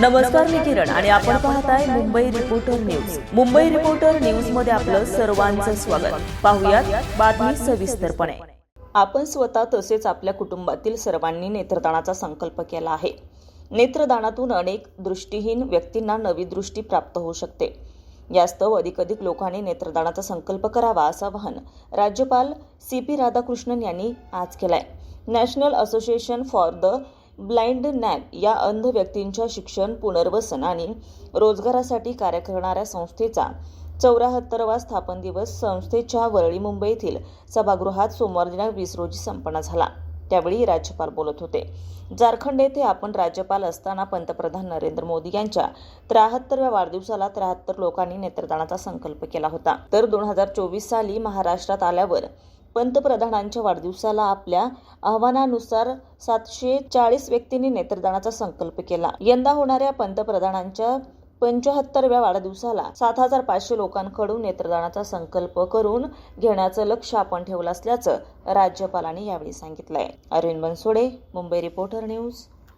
नमस्कार मी किरण आणि आपण पाहताय Mumbai reporter news Mumbai reporter न्यूजमध्ये आपलं सर्वांचं स्वागत. पाहुयात बातमी सविस्तरपणे. आपण स्वतः तसेच आपल्या कुटुंबातील सर्वांनी नेत्रदानाचा संकल्प केला आहे. नेत्रदानातून अनेक दृष्टीहीन व्यक्तींना नवी दृष्टी प्राप्त होऊ शकते. यास्तव अधिकाधिक लोकांनी नेत्रदानाचा संकल्प करावा असं आवाहन राज्यपाल सी पी राधाकृष्णन यांनी आज केलंय. National association for the blind NAAC या अंध व्यक्तींच्या शिक्षण पुनर्वसन आणि रोजगारासाठी कार्य करणाऱ्या संस्थेचा चौऱ्याहत्तरवा स्थापन दिवस संस्थेच्या वरळी मुंबई येथील सभागृहात सोमवार दिनांक वीस रोजी संपन्न झाला. त्यावेळी राज्यपाल बोलत होते. झारखंड येथे आपण राज्यपाल असताना पंतप्रधान नरेंद्र मोदी यांच्या त्र्याहत्तरव्या वाढदिवसाला त्र्याहत्तर लोकांनी नेत्रदानाचा संकल्प केला होता. तर दोन हजार चोवीस साली महाराष्ट्रात आल्यावर पंतप्रधानांच्या वाढदिवसाला आपल्या आव्हानानुसार सातशे चाळीस व्यक्तींनी नेत्रदानाचा संकल्प केला. यंदा होणाऱ्या पंतप्रधानांच्या पंचाहत्तरव्या वाढदिवसाला सात हजार पाचशे लोकांकडून नेत्रदानाचा संकल्प करून घेण्याचं लक्ष आपण ठेवलं असल्याचं राज्यपालांनी यावेळी सांगितलंय. Arvind Bansode Mumbai reporter news.